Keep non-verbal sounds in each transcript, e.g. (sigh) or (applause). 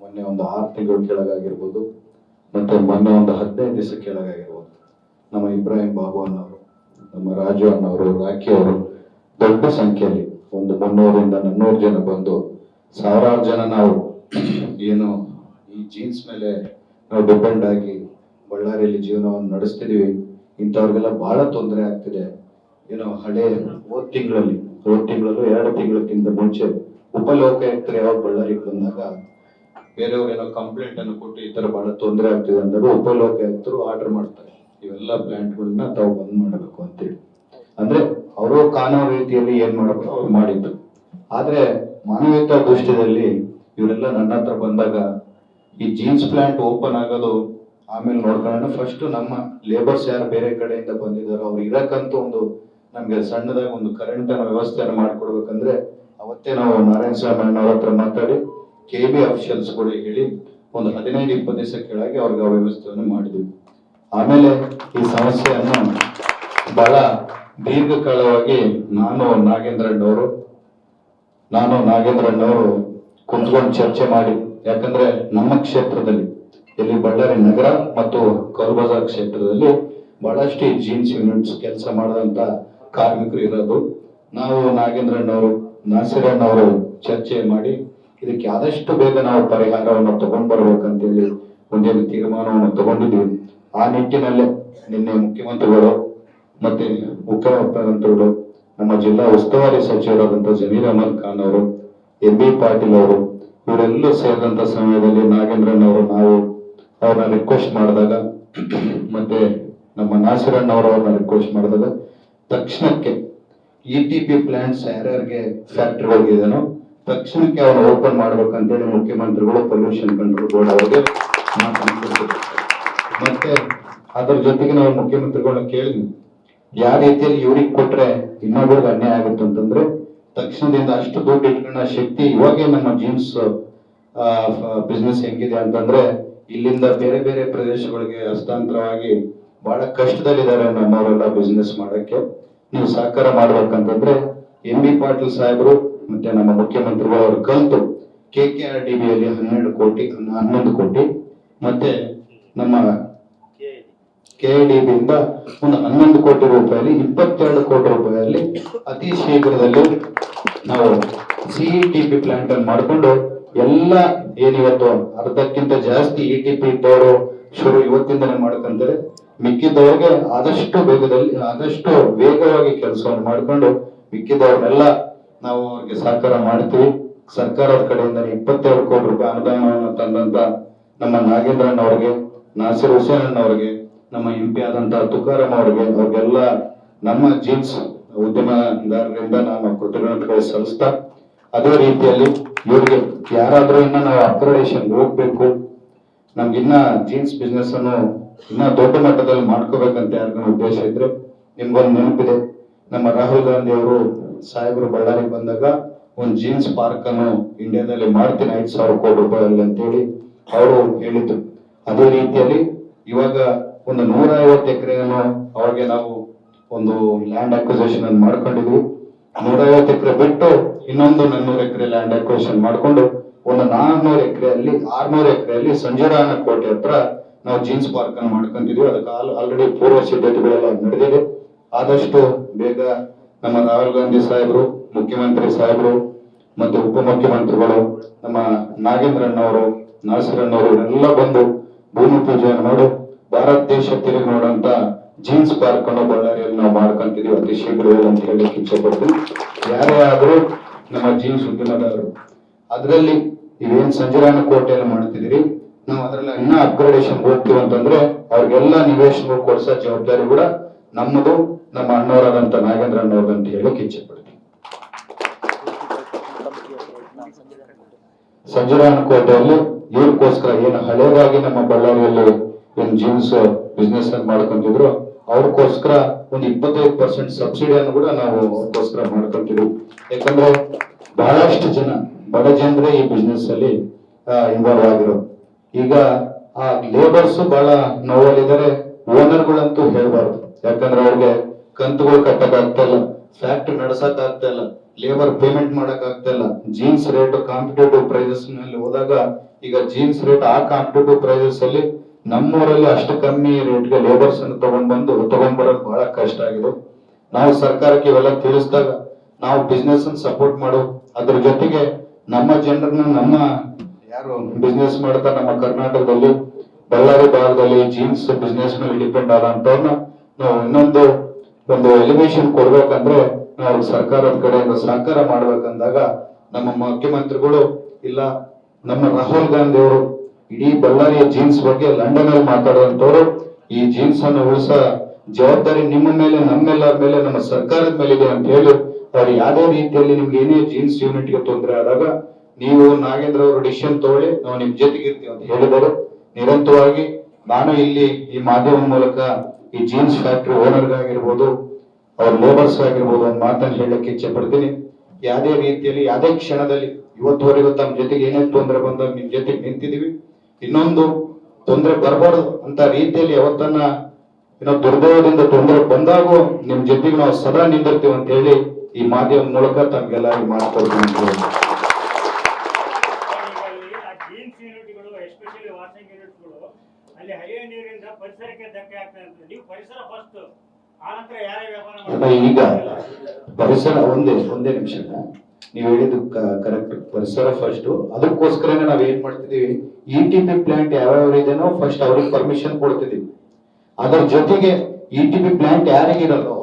ಮೊನ್ನೆ ಒಂದು ಆರು ತಿಂಗಳ ಕೆಳಗಾಗಿರ್ಬೋದು, ಮತ್ತೆ ಮೊನ್ನೆ ಒಂದು ಹದಿನೈದು ದಿವಸ ಕೆಳಗಾಗಿರ್ಬೋದು. ನಮ್ಮ ಇಬ್ರಾಹಿಂ ಬಾಬು ಅನ್ನೋರು, ನಮ್ಮ ರಾಜು ಅನ್ನೋರು, ರಾಖಿ ಅವರು ದೊಡ್ಡ ಸಂಖ್ಯೆಯಲ್ಲಿ ಒಂದು ಮುನ್ನೂರಿಂದ ನಾನ್ನೂರು ಜನ ಬಂದು ಸಾವಿರಾರು ಜನ ನಾವು ಏನು ಈ ಜೀನ್ಸ್ ಮೇಲೆ ನಾವು ಡಿಪೆಂಡ್ ಆಗಿ ಬಳ್ಳಾರಿಯಲ್ಲಿ ಜೀವನವನ್ನು ನಡೆಸ್ತಿದೀವಿ. ಇಂಥವ್ರಿಗೆಲ್ಲ ಬಹಳ ತೊಂದರೆ ಆಗ್ತಿದೆ. ಏನೋ ಹಳೆ ಹೋದ್ ತಿಂಗಳಲ್ಲಿ, ಹೋದ್ ತಿಂಗಳಲ್ಲೂ ಎರಡು ತಿಂಗಳಕ್ಕಿಂತ ಮುಂಚೆ ಉಪಲೋಕಾಯುಕ್ತರು ಯಾವಾಗ ಬಳ್ಳಾರಿಗೆ ಬಂದಾಗ ಬೇರೆಯವ್ರು ಏನೋ ಕಂಪ್ಲೇಂಟ್ ಅನ್ನು ಕೊಟ್ಟು ಈ ತರ ಬಹಳ ತೊಂದರೆ ಆಗ್ತಿದೆ ಅಂದಾಗ ಉಪಲೋಕಾಯುಕ್ತರು ಆರ್ಡರ್ ಮಾಡ್ತಾರೆ. ಇವೆಲ್ಲ ಪ್ಲಾಂಟ್ಗಳನ್ನ ತಾವು ಬಂದ್ ಮಾಡಬೇಕು ಅಂತೇಳಿ. ಅಂದ್ರೆ ಅವರು ಕಾನೂನು ರೀತಿಯಲ್ಲಿ ಏನ್ ಮಾಡಬೇಕು? ಅವ್ರು ಮಾಡಿದ್ದು. ಆದ್ರೆ ಮಾನವೀಯತಾ ದೃಷ್ಟಿಯಲ್ಲಿ ಇವರೆಲ್ಲ ನನ್ನ ಹತ್ರ ಬಂದಾಗ ಈ ಜೀನ್ಸ್ ಪ್ಲಾಂಟ್ ಓಪನ್ ಆಗೋದು ಆಮೇಲೆ ನೋಡ್ಕೊಳ್ಳೋಣ. ಫಸ್ಟ್ ನಮ್ಮ ಲೇಬರ್ಸ್ ಯಾರು ಬೇರೆ ಕಡೆಯಿಂದ ಬಂದಿದ್ದಾರೋ ಅವ್ರು ಇರಕ್ಕಂತೂ ಒಂದು ನಮ್ಗೆ ಸಣ್ಣದಾಗಿ ಒಂದು ಕರೆಂಟ್ ಅನ್ನ ವ್ಯವಸ್ಥೆಯನ್ನು ಮಾಡ್ಕೊಡ್ಬೇಕಂದ್ರೆ ಅವತ್ತೇ ನಾವು ನಾರಾಯಣ ಸ್ವಾಮಿ ಅವ್ರ ಹತ್ರ ಮಾತಾಡಿ ಕೆ ಬಿ ಕೂಡ ಹೇಳಿ ಒಂದು ಹದಿನೈದು, ಇಪ್ಪತ್ತು ದಿವಸ ಕೆಳಗೆ ಅವ್ರಿಗೆ ಆ ವ್ಯವಸ್ಥೆಯನ್ನು ಮಾಡಿದ್ವಿ. ಆಮೇಲೆ ಈ ಸಮಸ್ಯೆಯನ್ನು ಬಹಳ ದೀರ್ಘಕಾಲವಾಗಿ ನಾನು ನಾಗೇಂದ್ರಣ್ಣವರು ನಾನು ನಾಗೇಂದ್ರಣ್ಣವರು ಕುಂತ್ಕೊಂಡು ಚರ್ಚೆ ಮಾಡಿ, ಯಾಕಂದ್ರೆ ನಮ್ಮ ಕ್ಷೇತ್ರದಲ್ಲಿ, ಇಲ್ಲಿ ಬಳ್ಳಾರಿ ನಗರ ಮತ್ತು ಕಲ್ಬಜಾರ್ ಕ್ಷೇತ್ರದಲ್ಲಿ ಬಹಳಷ್ಟು ಜೀನ್ಸ್ ಯೂನಿಟ್ಸ್ ಕೆಲಸ ಮಾಡಿದಂತ ಕಾರ್ಮಿಕರು ಇರೋದು. ನಾವು ನಾಗೇಂದ್ರಣ್ಣವರು ನಾಸಿರಣ್ಣವರು ಚರ್ಚೆ ಮಾಡಿ ಇದಕ್ಕೆ ಆದಷ್ಟು ಬೇಗ ನಾವು ಪರಿಹಾರವನ್ನು ತಗೊಂಡ್ ಬರ್ಬೇಕಂತೇಳಿ ಒಂದೇನು ತೀರ್ಮಾನವನ್ನು ತಗೊಂಡಿದ್ದೀವಿ. ಆ ನಿಟ್ಟಿನಲ್ಲೇ ನಿನ್ನೆ ಮುಖ್ಯಮಂತ್ರಿಗಳು ಮತ್ತೆ ಉಪಮುಖ್ಯಮಂತ್ರಿಗಳು, ನಮ್ಮ ಜಿಲ್ಲಾ ಉಸ್ತುವಾರಿ ಸಚಿವರಾದಂತಹ ಜಮೀರ್ ಅಹಮದ್ ಖಾನ್ ಅವರು, ಎಂ ಬಿ ಪಾಟೀಲ್ ಅವರು ಇವರೆಲ್ಲೂ ಸೇರಿದಂತ ಸಮಯದಲ್ಲಿ ನಾಗೇಂದ್ರನ್ ಅವರು ನಾವು ಅವ್ರನ್ನ ರಿಕ್ವೆಸ್ಟ್ ಮಾಡಿದಾಗ (clears throat) ಮತ್ತೆ ನಮ್ಮ ನಾಸಿರಣ್ಣ ಅವರು ಅವ್ರನ್ನ ರಿಕ್ವೆಸ್ಟ್ ಮಾಡಿದಾಗ ತಕ್ಷಣಕ್ಕೆ ಇ ಟಿ ಪಿ ಪ್ಲಾಂಟ್ಸ್ ಯಾರ್ಯಾರಿಗೆ ಫ್ಯಾಕ್ಟ್ರಿಗಳಿದೆನೋ ತಕ್ಷಣಕ್ಕೆ ಅವ್ರು ಓಪನ್ ಮಾಡ್ಬೇಕಂತೇಳಿ ಮುಖ್ಯಮಂತ್ರಿಗಳು ಪೊಲ್ಯೂಷನ್ ಕಂಟ್ರೋಲ್ ಬೋರ್ಡ್ ಅವರಿಗೆ. ಮತ್ತೆ ಅದ್ರ ಜೊತೆಗೆ ನಾವು ಮುಖ್ಯಮಂತ್ರಿಗಳನ್ನ ಕೇಳಿದ್ವಿ ಯಾವ ರೀತಿಯಲ್ಲಿ ಇವ್ರಿಗೆ ಕೊಟ್ರೆ ಇನ್ನೊಬ್ಬರಿಗೆ ಅನ್ಯಾಯ ಆಗುತ್ತೆ ಅಂತಂದ್ರೆ ತಕ್ಷಣದಿಂದ ಅಷ್ಟು ದುಡ್ಡು ಇಟ್ಕೊಂಡ ಶಕ್ತಿ ಇವಾಗೇ ನಮ್ಮ ಜೀನ್ಸ್ ಬಿಸ್ನೆಸ್ ಹೆಂಗಿದೆ ಅಂತಂದ್ರೆ ಇಲ್ಲಿಂದ ಬೇರೆ ಬೇರೆ ಪ್ರದೇಶಗಳಿಗೆ ಹಸ್ತಾಂತರವಾಗಿ ಬಹಳ ಕಷ್ಟದಲ್ಲಿದ್ದಾರೆ ನಮ್ಮವರೆಲ್ಲ ಬಿಸ್ನೆಸ್ ಮಾಡಕ್ಕೆ ನೀವು ಸಹಕಾರ ಮಾಡ್ಬೇಕಂತಂದ್ರೆ ಎಂ ಬಿ ಪಾಟೀಲ್ ಸಾಹೇಬರು ಮತ್ತೆ ನಮ್ಮ ಮುಖ್ಯಮಂತ್ರಿಗಳು ಅವರು ಕಲ್ತು ಕೆ ಕೆ ಆರ್ ಡಿ ಹನ್ನೆರಡು ಕೋಟಿ, ಹನ್ನೊಂದು ಕೋಟಿ, ಮತ್ತೆ ನಮ್ಮ ಕೆಐಡಿಬಿಯಿಂದ ಒಂದು ಹನ್ನೊಂದು ಕೋಟಿ ರೂಪಾಯಲ್ಲಿ, ಇಪ್ಪತ್ತೆರಡು ಕೋಟಿ ರೂಪಾಯಲ್ಲಿ ಅತಿ ಶೀಘ್ರದಲ್ಲಿ ನಾವು ಸಿಇಟಿಪಿ ಪ್ಲಾಂಟ್ ಅನ್ನು ಮಾಡಿಕೊಂಡು ಎಲ್ಲ ಏನಿವತ್ತು ಅರ್ಧಕ್ಕಿಂತ ಜಾಸ್ತಿ ಇ ಟಿ ಪಿ ಇದ್ದವರು ಶುರು ಇವತ್ತಿಂದಲೇ ಮಾಡ್ಕೊಂತಾರೆ. ಮಿಕ್ಕಿದ್ದವ್ರಿಗೆ ಆದಷ್ಟು ಬೇಗದಲ್ಲಿ, ಆದಷ್ಟು ವೇಗವಾಗಿ ಕೆಲಸವನ್ನು ಮಾಡ್ಕೊಂಡು ಮಿಕ್ಕಿದವ್ರನ್ನೆಲ್ಲ ನಾವು ಅವ್ರಿಗೆ ಸಹಕಾರ ಮಾಡ್ತೀವಿ. ಸರ್ಕಾರದ ಕಡೆಯಿಂದ ಇಪ್ಪತ್ತೆರಡು ಕೋಟಿ ರೂಪಾಯಿ ಅನುದಾನವನ್ನು ತಂದಂತ ನಮ್ಮ ನಾಗೇಂದ್ರಣ್ಣ ಅವ್ರಿಗೆ, ನಾಸಿರ್ ಹುಸೇನ್ ಅವ್ರಿಗೆ, ನಮ್ಮ ಎಂ ಪಿ ಆದಂತ ತುಕಾರಾಮ್ ಅವ್ರಿಗೆ, ಅವ್ರಿಗೆಲ್ಲ ನಮ್ಮ ಜೀನ್ಸ್ ಉದ್ಯಮದಾರರಿಂದ ನಾನು ಕೃತಜ್ಞತೆಗಳು ಸಲ್ಲಿಸ್ತಾ, ಅದೇ ರೀತಿಯಲ್ಲಿ ಇವ್ರಿಗೆ ಯಾರಾದ್ರೂ ಇನ್ನ ನಾವು ಅಪ್ಗ್ರೇಡೇಷನ್ ಹೋಗ್ಬೇಕು. ನಮ್ಗಿನ್ನ ಜೀನ್ಸ್ ಬಿಸ್ನೆಸ್ ಅನ್ನು ಇನ್ನ ದೊಡ್ಡ ಮಟ್ಟದಲ್ಲಿ ಮಾಡ್ಕೋಬೇಕಂತ ಯಾರಿಗೂ ಉದ್ದೇಶ ಇದ್ರೆ ನಿಮ್ಗೊಂದು ನೆನಪಿದೆ. ನಮ್ಮ ರಾಹುಲ್ ಗಾಂಧಿ ಅವರು ಸಾಹೇಬರು ಬಳ್ಳಾರಿಗೆ ಬಂದಾಗ ಒಂದು ಜೀನ್ಸ್ ಪಾರ್ಕ್ ಅನ್ನು ಇಂಡಿಯಾದಲ್ಲಿ ಮಾಡ್ತೀನಿ, ಐದು ಸಾವಿರ ಕೋಟಿ ರೂಪಾಯಿ ಅಂತೇಳಿ ಅವರು ಹೇಳಿದ್ರು. ಅದೇ ರೀತಿಯಲ್ಲಿ ಇವಾಗ ಒಂದು ನೂರ ಐವತ್ತು ಎಕರೆಯನ್ನು ಅವಾಗೆ ನಾವು ಒಂದು ಲ್ಯಾಂಡ್ ಅಕ್ವಿಸೇಷನ್ ಅನ್ನು ಮಾಡ್ಕೊಂಡಿದ್ವಿ. ನೂರ ಐವತ್ತು ಎಕರೆ ಬಿಟ್ಟು ಇನ್ನೊಂದು ನಾನ್ನೂರು ಎಕರೆ ಲ್ಯಾಂಡ್ ಅಕ್ವಿಸೇಷನ್ ಮಾಡ್ಕೊಂಡು ಒಂದು ನಾನ್ನೂರು ಎಕರೆಯಲ್ಲಿ, ಆರ್ನೂರು ಎಕರೆಯಲ್ಲಿ ಸಂಜೀರಾನ ಕೋಟೆ ಹತ್ರ ನಾವು ಜೀನ್ಸ್ ಪಾರ್ಕ್ ಅನ್ನು ಮಾಡ್ಕೊಂತಿದ್ವಿ ಅದಕ್ಕೆ ಆಲ್ರೆಡಿ ಪೂರ್ವ ಸಿದ್ಧತೆಗಳೆಲ್ಲ ನಡೆದಿದೆ. ಆದಷ್ಟು ಬೇಗ ನಮ್ಮ ರಾಹುಲ್ ಗಾಂಧಿ ಸಾಹೇಬರು, ಮುಖ್ಯಮಂತ್ರಿ ಸಾಹೇಬರು ಮತ್ತು ಉಪಮುಖ್ಯಮಂತ್ರಿಗಳು ನಮ್ಮ ನಾಗೇಂದ್ರಣ್ಣವರು, ನಾಸಿರಣ್ಣವರು ಎಲ್ಲ ಬಂದು ಭೂಮಿ ಪೂಜೆಯನ್ನು ಮಾಡಿ ಭಾರತ ದೇಶ ತಿರುಗಿ ನೋಡಂತ ಜೀನ್ಸ್ ಪಾರ್ಕ್ ಅನ್ನು ಬಳ್ಳಾರಿಯಲ್ಲಿ ನಾವು ಮಾಡ್ಕೊಂತಿದೀವಿ. ಅತಿ ಶೀಘ್ರದಲ್ಲಿ ಅಂತ ಹೇಳಲಿಕ್ಕೆ ಇಚ್ಛೆ ಪಡ್ತೀನಿ ಯಾರೇ ಆದರೂ ನಮ್ಮ ಜೀನ್ಸ್ ಉದ್ಯಮದಾರರು, ಅದರಲ್ಲಿ ಇವೇನ್ ಸಂಜರಾನ ಕೋಟೆಯನ್ನು ಮಾಡ್ತಿದ್ದೀರಿ, ನಾವು ಅದರಲ್ಲಿ ಇನ್ನ ಅಪ್ಗ್ರೇಡೇಷನ್ ಹೋಗ್ತೀವಿ ಅಂತಂದ್ರೆ ಅವ್ರಿಗೆಲ್ಲ ನಿವೇಶನ ಕೊಡ್ಸೋ ಜವಾಬ್ದಾರಿ ಕೂಡ ನಮ್ಮದು, ನಮ್ಮ ಅಣ್ಣವರಾದಂತ ನಾಗೇಂದ್ರ ಅಣ್ಣವ್ರದ್ದು ಅಂತ ಹೇಳೋಕೆ ಇಚ್ಛೆ ಪಡ್ತೀನಿ. ಸಂಜರಾನ ಕೋಟೆಯಲ್ಲಿ ಇವ್ರಿಗೋಸ್ಕರ ಏನು ಹಳೇದಾಗಿ ನಮ್ಮ ಬಳ್ಳಾರಿಯಲ್ಲಿ ಏನ್ ಜೀನ್ಸ್ ಬಿಸ್ನೆಸ್ ಅನ್ನು ಮಾಡ್ಕೊಂತಿದ್ರು, ಅವ್ರಿಗೋಸ್ಕರ ಒಂದು ಇಪ್ಪತ್ತೈದು ಪರ್ಸೆಂಟ್ ಸಬ್ಸಿಡಿಯನ್ನು ಕೂಡ ನಾವು ಅವ್ರಿಗೋಸ್ಕರ ಮಾಡ್ಕೊಂತಿದ್ವಿ. ಯಾಕಂದ್ರೆ ಬಹಳಷ್ಟು ಜನ, ಬಡ ಜನರೇ ಈ ಬಿಸ್ನೆಸ್ ಅಲ್ಲಿ ಇನ್ವಾಲ್ವ್ ಆಗಿರೋ. ಈಗ ಆ ಲೇಬರ್ಸ್ ಬಹಳ ನೋವಲ್ಲಿದ್ದಾರೆ ಓನರ್ಗಳಂತೂ ಹೇಳ್ಬಾರ್ದು. ಯಾಕಂದ್ರೆ ಅವ್ರಿಗೆ ಕಂತುಗಳು ಕಟ್ಟಕ್ ಆಗ್ತಾ ಇಲ್ಲ ಫ್ಯಾಕ್ಟ್ರಿ ನಡ್ಸಕ್ ಆಗ್ತಾ ಇಲ್ಲ ಲೇಬರ್ ಪೇಮೆಂಟ್ ಮಾಡಕ್ ಆಗ್ತಾ ಇಲ್ಲ. ಜೀನ್ಸ್ ರೇಟ್ ಕಾಂಪಿಟೇಟಿವ್ ಪ್ರೈಸಸ್ನಲ್ಲಿ ಹೋದಾಗ ಈಗ ಜೀನ್ಸ್ ರೇಟ್ ಆ ಕಾಂಪಿಟೇಟಿವ್ ಪ್ರೈಸಸ್ ಅಲ್ಲಿ ನಮ್ಮೂರಲ್ಲಿ ಅಷ್ಟು ಕಮ್ಮಿ ರೇಟ್ಗೆ ಲೇಬರ್ಸ್ ಅನ್ನು ತಗೊಂಡ್ಬಂದು ತಗೊಂಡ್ಬರೋದು ಬಹಳ ಕಷ್ಟ ಆಗಿದೆ. ನಾವು ಸರ್ಕಾರಕ್ಕೆ ಇವೆಲ್ಲ ತಿಳಿಸಿದಾಗ ನಾವು ಬಿಸ್ನೆಸ್ ಸಪೋರ್ಟ್ ಮಾಡೋ ಅದ್ರ ಜೊತೆಗೆ ನಮ್ಮ ಜನರನ್ನ ನಮ್ಮ ಯಾರು ಬಿಸ್ನೆಸ್ ಮಾಡ್ತಾರೆ ನಮ್ಮ ಕರ್ನಾಟಕದಲ್ಲಿ, ಬಳ್ಳಾರಿ ಭಾಗದಲ್ಲಿ ಜೀನ್ಸ್ ಬಿಸ್ನೆಸ್ ಮೇಲೆ ಡಿಪೆಂಡ್ ಆದಂತವ್ರನ್ನ ಇನ್ನೊಂದು ಒಂದು ಎಲಿವೇಶನ್ ಕೊಡ್ಬೇಕಂದ್ರೆ ನಾವು ಸರ್ಕಾರದ ಕಡೆಯಿಂದ ಸಹಕಾರ ಮಾಡ್ಬೇಕಂದಾಗ ನಮ್ಮ ಮುಖ್ಯಮಂತ್ರಿಗಳು ಇಲ್ಲ, ನಮ್ಮ ರಾಹುಲ್ ಗಾಂಧಿ ಅವರು ಇಡೀ ಬಳ್ಳಾರಿಯ ಜೀನ್ಸ್ ಬಗ್ಗೆ ಲಂಡನ್ ಅಲ್ಲಿ ಮಾತಾಡುವಂತವ್ರು ಈ ಜೀನ್ಸ್ ಅನ್ನು ಉಳಿಸ ಜವಾಬ್ದಾರಿ ನಿಮ್ಮ ಮೇಲೆ, ನಮ್ಮೆಲ್ಲರ ಮೇಲೆ, ನಮ್ಮ ಸರ್ಕಾರದ ಮೇಲೆ ಇದೆ ಅಂತ ಹೇಳಿ ಅವ್ರು ಯಾವುದೇ ರೀತಿಯಲ್ಲಿ ನಿಮ್ಗೆ ಏನೇ ಜೀನ್ಸ್ ಯೂನಿಟ್ಗೆ ತೊಂದರೆ ಆದಾಗ ನೀವು ನಾಗೇಂದ್ರ ಅವರು ಡಿಸಿಷನ್ ತಗೊಳ್ಳಿ, ನಾವು ನಿಮ್ ಜೊತೆಗಿರ್ತೀವಿ ಅಂತ ಹೇಳಿದರು ನಿರಂತರವಾಗಿ ನಾನು ಇಲ್ಲಿ ಈ ಮಾಧ್ಯಮ ಮೂಲಕ ಈ ಜೀನ್ಸ್ ಫ್ಯಾಕ್ಟ್ರಿ ಓನರ್ಗಾಗಿರ್ಬೋದು ಅವ್ರ ಲೇಬರ್ಸ್ ಆಗಿರ್ಬೋದು ಒಂದು ಮಾತನ್ನು ಹೇಳಕ್ಕೆ ಇಚ್ಛೆ ಪಡ್ತೀನಿ. ಯಾವುದೇ ರೀತಿಯಲ್ಲಿ, ಯಾವುದೇ ಕ್ಷಣದಲ್ಲಿ ಇವತ್ತುವರೆಗೂ ತಮ್ಮ ಜೊತೆಗೆ ಏನೇನು ತೊಂದರೆ ಬಂದಾಗ ನಿಮ್ಮ ಜೊತೆಗೆ ನಿಂತಿದೀವಿ ಇನ್ನೊಂದು, ತೊಂದರೆ ಬರಬಾರ್ದು ಅಂತ ರೀತಿಯಲ್ಲಿ ಯಾವತ್ತನ್ನ ಏನೋ ದುರ್ದೈವದಿಂದ ತೊಂದರೆ ಬಂದಾಗೂ ನಿಮ್ಮ ಜೊತೆಗೆ ನಾವು ಸದಾ ನಿಂದಿರ್ತೀವಿ ಅಂತ ಹೇಳಿ ಈ ಮಾಧ್ಯಮ ಮೂಲಕ ತಮ್ಗೆಲ್ಲ ಮಾತಾಡ್ತೀವಿ ಹೇಳಿ. ಅಲ್ಲಿ ಆ ಜೀನ್ಸ್ ಯೂನಿಟ್ಗಳು ಎಸ್ಪೆಷಲಿ ವಾಷಿಂಗ್ ಯೂನಿಟ್ಗಳು ಅಲ್ಲಿ ಹರಿಯುವ ನೀರಿಂದ ಪರಿಸರಕ್ಕೆ ಧಕ್ಕೆ ಆಗ್ತದೆ ನೀವು ಪರಿಸರ ಫಸ್ಟ್ ಆನಂತರ ಯಾರೇ ವ್ಯಾಪಾರ ಈಗ ಪರಿಸರ ಒಂದೇ ಒಂದೇ ನಿಮಿಷ ನೀವು ಹೇಳಿದ್ದು ಕರೆಕ್ಟ್ ಪರಿಸರ ಫಸ್ಟ್ ಅದಕ್ಕೋಸ್ಕರನೇ ನಾವು ಏನ್ ಮಾಡ್ತಿದೀವಿ ಇ ಟಿ ಪಿ ಪ್ಲಾಂಟ್ ಯಾವ್ಯಾವ ಇದೆನೋ ಫಸ್ಟ್ ಅವ್ರಿಗೆ ಪರ್ಮಿಷನ್ ಕೊಡ್ತಿದೀವಿ ಅದರ ಜೊತೆಗೆ ಇ ಟಿ ಪಿ ಪ್ಲಾಂಟ್ ಯಾರಿಗಿರಲ್ಲೋ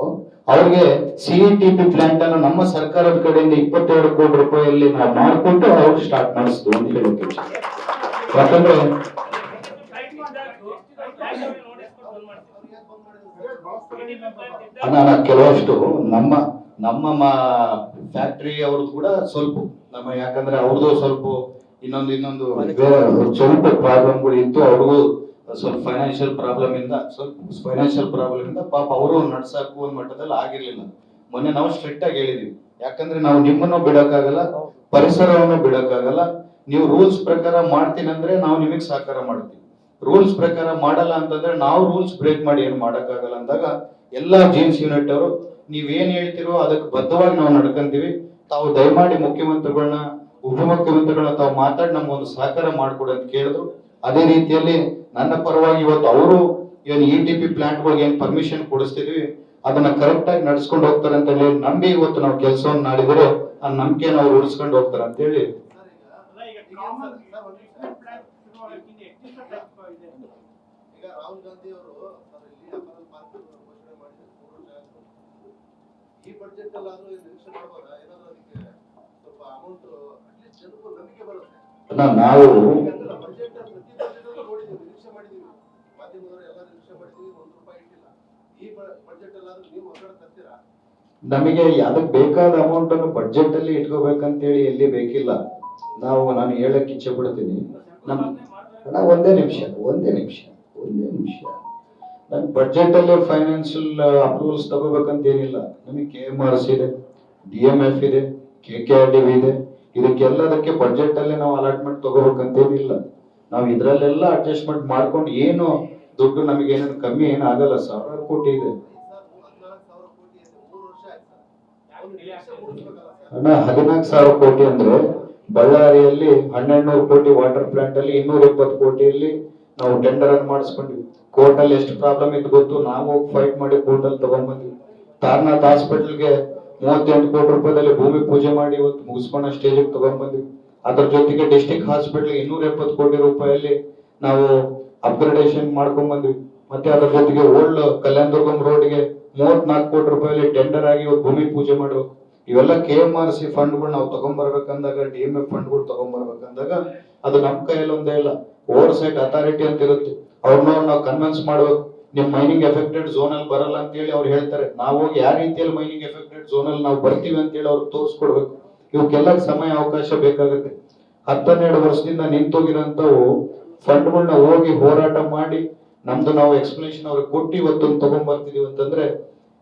ಅವ್ರಿಗೆ C E T P plant ಅನ್ನು ನಮ್ಮ ಸರ್ಕಾರದ ಕಡೆಯಿಂದ ಇಪ್ಪತ್ತೆರಡು ಕೋಟಿ ರೂಪಾಯಿಯಲ್ಲಿ ನಾವು ಮಾಡಿಕೊಟ್ಟು ಅವ್ರು ಸ್ಟಾರ್ಟ್ ಮಾಡಿಸ್ತು ಅಂತ ಹೇಳಿ ಯಾಕಂದ್ರೆ ಕೆಲವಷ್ಟು ನಮ್ಮ ನಮ್ಮ ಫ್ಯಾಕ್ಟರಿ ಅವ್ರದ್ದು ಕೂಡ ಸ್ವಲ್ಪ, ನಮ್ಮ ಯಾಕಂದ್ರೆ ಅವ್ರದ್ದು ಸ್ವಲ್ಪ ಇನ್ನೊಂದು ಇನ್ನೊಂದು ಸ್ವಲ್ಪ ಪ್ರಾಬ್ಲಮ್ಗಳು ಇತ್ತು. ಅವ್ರಿಗೂ ಸ್ವಲ್ಪ ಫೈನಾನ್ಷಿಯಲ್ ಪ್ರಾಬ್ಲಮ್ ಇಂದ, ಸ್ವಲ್ಪ ಫೈನಾನ್ಷಿಯಲ್ ಪ್ರಾಬ್ಲಮ್ ಇಂದ ಪಾಪ ಅವರು ನಡ್ಸಕ್ಕೂ ಒಂದ್ ಮಟ್ಟದಲ್ಲಿ ಆಗಿರ್ಲಿಲ್ಲ. ಮೊನ್ನೆ ನಾವು ಸ್ಟ್ರಿಕ್ಟ್ ಆಗಿ ಹೇಳಿದೀವಿ. ಯಾಕಂದ್ರೆ ನಾವು ನಿಮ್ಮನ್ನು ಬಿಡಕ್ಕಾಗಲ್ಲ, ಪರಿಸರವನ್ನು ಬಿಡಕ್ಕಾಗಲ್ಲ. ನೀವು ರೂಲ್ಸ್ ಪ್ರಕಾರ ಮಾಡ್ತೀನಿ ಅಂದ್ರೆ ನಾವು ನಿಮಗೆ ಸಹಕಾರ ಮಾಡ್ತೀವಿ. ರೂಲ್ಸ್ ಪ್ರಕಾರ ಮಾಡಲ್ಲ ಅಂತಂದ್ರೆ ನಾವು ರೂಲ್ಸ್ ಬ್ರೇಕ್ ಮಾಡಿ ಏನು ಮಾಡೋಕ್ಕಾಗಲ್ಲ ಅಂದಾಗ ಎಲ್ಲಾ ಜೀನ್ಸ್ ಯೂನಿಟ್ ಅವರು ನೀವೇನ್ ಹೇಳ್ತಿರೋ ಅದಕ್ಕೆ ಬದ್ಧವಾಗಿ ನಾವು ನಡ್ಕೊಂತೀವಿ. ತಾವು ದಯಮಾಡಿ ಮುಖ್ಯಮಂತ್ರಿಗಳನ್ನ, ಉಪಮುಖ್ಯಮಂತ್ರಿಗಳನ್ನ ತಾವು ಮಾತಾಡಿ ನಮ್ಗೊಂದು ಸಹಕಾರ ಅಂತ ಕೇಳಿದ್ರು. ಅದೇ ರೀತಿಯಲ್ಲಿ ನನ್ನ ಪರವಾಗಿ ಇವತ್ತು ಅವರು ಇವನ್ ಇ ಟಿ ಪಿ ಪ್ಲಾಂಟ್ಗಳಿಗೆ ಏನು ಪರ್ಮಿಷನ್ ಕೊಡಿಸ್ತಿದ್ವಿ, ಅದನ್ನ ಕರೆಕ್ಟ್ ಆಗಿ ನಡ್ಸ್ಕೊಂಡು ಹೋಗ್ತಾರೆ ಅಂತ ಹೇಳಿ ನಂಬಿ ಇವತ್ತು ನಾವು ಕೆಲಸವನ್ನು ಮಾಡಿದರೆ ಆ ನಂಬಿಕೆ ನಾವು ಉಳಿಸ್ಕೊಂಡು ಹೋಗ್ತಾರೆ ಅಂತ ಹೇಳಿ. ಈಗ ರಾಹುಲ್ ಗಾಂಧಿ ಅವರು ಇಲ್ಲಿ ಅಪರಾಧ ಪಾರ್ಕ್ ಘೋಷಣೆ ಮಾಡಿದ್ರು ಮೂರು ವರ್ಷ. ಈ ಬಡ್ಜೆಟ್ ಅಲ್ಲಾದ್ರೂ ನಿರೀಕ್ಷೆ ಮಾಡ್ಬೋದಾ ಏನಾದ್ರು ಅದಕ್ಕೆ ಸ್ವಲ್ಪ ಅಮೌಂಟ್ ಅಟ್ಲೀಸ್ಟ್ ಜನರು ನಂಬಿಕೆ ಬರುತ್ತೆ. ನಾವು ಬಜೆಟ್ ಪ್ರತಿ ಬಜೆಟ್ ಅಲ್ಲೂ ನೋಡಿದೀವಿ ನಿರೀಕ್ಷೆ ಮಾಡಿದೀವಿ. ಮಾಧ್ಯಮದವರು ಎಲ್ಲ ನಿರೀಕ್ಷೆ ಮಾಡಿದೀವಿ ಒಂದು ರೂಪಾಯಿ ಇಟ್ಟಿಲ್ಲ. ಈ ಬಜೆಟ್ ಅಲ್ಲಾದ್ರೂ ನೀವು ಹೊರಗಡೆ ತರ್ತೀರಾ? ನಮಗೆ ಅದಕ್ಕೆ ಬೇಕಾದ ಅಮೌಂಟ್ ಅನ್ನು ಬಜೆಟ್ ಅಲ್ಲಿ ಇಟ್ಕೋಬೇಕಂತೇಳಿ ಎಲ್ಲಿ ಬೇಕಿಲ್ಲ. ನಾವು ನಾನು ಹೇಳಕ್ ಇಚ್ಛೆ ಪಡ್ತೀನಿ. ನಮ್ ಅಣ್ಣ, ಒಂದೇ ನಿಮಿಷ ಒಂದೇ ನಿಮಿಷ ಒಂದೇ ನಿಮಿಷ. ನನ್ ಬಜೆಟ್ ಅಲ್ಲಿ ಫೈನಾನ್ಷಿಯಲ್ ಅಪ್ರೂವಲ್ಸ್ ತಗೋಬೇಕಂತ ಏನಿಲ್ಲ ನಮಗೆ ಕೆ ಎಂ ಆರ್ ಸಿ ಇದೆ ಡಿ ಎಂ ಎಫ್ ಇದೆ ಕೆ ಕೆ ಆರ್ ಡಿ ಇದೆ. ಇದಕ್ಕೆಲ್ಲದಕ್ಕೆ ಬಡ್ಜೆಟ್ ಅಲ್ಲಿ ನಾವು ಅಲಾಟ್ಮೆಂಟ್ ತಗೋಬೇಕಂತ ಏನಿಲ್ಲ ನಾವು ಇದ್ರಲ್ಲೆಲ್ಲ ಅಡ್ಜಸ್ಟ್ಮೆಂಟ್ ಮಾಡ್ಕೊಂಡು ಏನು ದುಡ್ಡು ನಮಗೆ ಏನೇನು ಕಮ್ಮಿ ಏನು ಆಗಲ್ಲ, ಸಾವಿರಾರು ಕೋಟಿ ಇದೆ. ಅಣ್ಣ, ಹದಿನಾಲ್ಕು ಸಾವಿರ ಕೋಟಿ ಅಂದ್ರೆ ಬಳ್ಳಾರಿಯಲ್ಲಿ ಹನ್ನೆರಡು ನೂರು ಕೋಟಿ ವಾಟರ್ ಪ್ಲಾಂಟ್ ಅಲ್ಲಿ ಇನ್ನೂರ ಇಪ್ಪತ್ತು ಕೋಟಿಯಲ್ಲಿ ನಾವು ಟೆಂಡರ್ ಅನ್ನು ಮಾಡಿಸ್ಕೊಂಡ್ವಿ. ಕೋರ್ಟ್ ಅಲ್ಲಿ ಎಷ್ಟು ಪ್ರಾಬ್ಲಮ್ ಇತ್ತು ಗೊತ್ತು? ನಾವು ಹೋಗಿ ಫೈಟ್ ಮಾಡಿ ಕೋರ್ಟ್ ಅಲ್ಲಿ ತಗೊಂಡ್ಬಂದ್ವಿ ತಾರ್ನಾಥ್ ಹಾಸ್ಪಿಟಲ್ಗೆ ಮೂವತ್ತೆಂಟು ಕೋಟಿ ರೂಪಾಯಿದಲ್ಲಿ ಭೂಮಿ ಪೂಜೆ ಮಾಡಿ ಇವತ್ತು ಗೆ ಸ್ಟೇಜಿಗೆ ತಗೊಂಡ್ಬಂದ್ವಿ ಅದ್ರ ಜೊತೆಗೆ ಡಿಸ್ಟಿಕ್ ಹಾಸ್ಪಿಟಲ್ ಇನ್ನೂರ ಎಪ್ಪತ್ತು ಕೋಟಿ ರೂಪಾಯಿಯಲ್ಲಿ ನಾವು ಅಪ್ಗ್ರೇಡೇಷನ್ ಮಾಡ್ಕೊಂಡ್ ಬಂದ್ವಿ ಮತ್ತೆ ಅದ್ರ ಜೊತೆಗೆ ಓಲ್ಡ್ ಕಲ್ಯಾಣದುರ್ಗಂ ರೋಡ್ಗೆ ಮೂವತ್ನಾಲ್ಕು ಕೋಟಿ ರೂಪಾಯಿಯಲ್ಲಿ ಟೆಂಡರ್ ಆಗಿ ಭೂಮಿ ಪೂಜೆ ಮಾಡ್ಬೇಕು ಇವೆಲ್ಲ ಕೆ ಎಂ ಆರ್ ಸಿ ಫಂಡ್ಗಳು ನಾವು ತಗೊಂಡ್ಬರ್ಬೇಕಂದಾಗ ಡಿ ಎಂ ಎಫ್ ಫಂಡ್ಗಳು ತಗೊಂಡ್ಬರ್ಬೇಕಂದಾಗ ಅದು ನಮ್ಮ ಕೈಯಲ್ಲಿ ಒಂದೇ ಇಲ್ಲ. ಓವರ್ ಸೈಟ್ ಅಥಾರಿಟಿ ಅಂತ ಇರುತ್ತೆ. ಅವ್ರನ್ನ ನಾವು ಕನ್ವಿನ್ಸ್ ಮಾಡ್ಬೇಕು. ನಿಮ್ ಮೈನಿಂಗ್ ಎಫೆಕ್ಟೆಡ್ ಝೋನ್ ಅಲ್ಲಿ ಬರಲ್ಲ ಅಂತ ಹೇಳಿ ಅವ್ರು ಹೇಳ್ತಾರೆ. ನಾವು ಹೋಗಿ ಯಾವ ರೀತಿಯಲ್ಲಿ ಮೈನಿಂಗ್ ಎಫೆಕ್ಟೆಡ್ ಝೋನ್ ಅಲ್ಲಿ ನಾವು ಬರ್ತೀವಿ ಅಂತ ಹೇಳಿ ಅವ್ರಿಗೆ ತೋರಿಸ್ಕೊಡ್ಬೇಕು. ಇವಕ್ಕೆಲ್ಲ ಸಮಯ, ಅವಕಾಶ ಬೇಕಾಗುತ್ತೆ. ಹತ್ತನ್ನೆರಡು ವರ್ಷದಿಂದ ನಿಂತೋಗಿರೋಂಥವು ಫಂಡ್ಗಳನ್ನ ಹೋಗಿ ಹೋರಾಟ ಮಾಡಿ, ನಮ್ದು ನಾವು ಎಕ್ಸ್ಪ್ಲನೇಷನ್ ಅವ್ರಿಗೆ ಕೊಟ್ಟು ಇವತ್ತೊಂದು ತಗೊಂಡ್ ಬರ್ತಿದೀವಿ ಅಂತಂದ್ರೆ,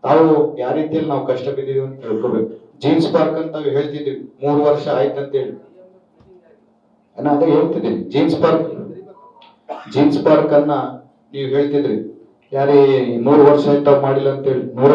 ತಾವು ಯಾವ ರೀತಿಯಲ್ಲಿ ನಾವು ಕಷ್ಟ ಬಿದ್ದೀವಿ ಅಂತ ತಿಳ್ಕೊಬೇಕು. ಜೀನ್ಸ್ ಪಾರ್ಕ್ ಅಂತ ಹೇಳ್ತಿದ್ವಿ ಮೂರು ವರ್ಷ ಆಯ್ತಂತ ಹೇಳಿ ಅದು ಹೇಳ್ತಿದ್ದೀನಿ ಜೀನ್ಸ್ ಪಾರ್ಕ್ ಜೀನ್ಸ್ ಪಾರ್ಕ್ ಅನ್ನ ನೀವು ಹೇಳ್ತಿದ್ರಿ. ಯಾರೇ ಮೂರು ವರ್ಷ ಆಯ್ತಾ ಮಾಡಿಲ್ಲ ಅಂತ ಹೇಳಿ ನೂರ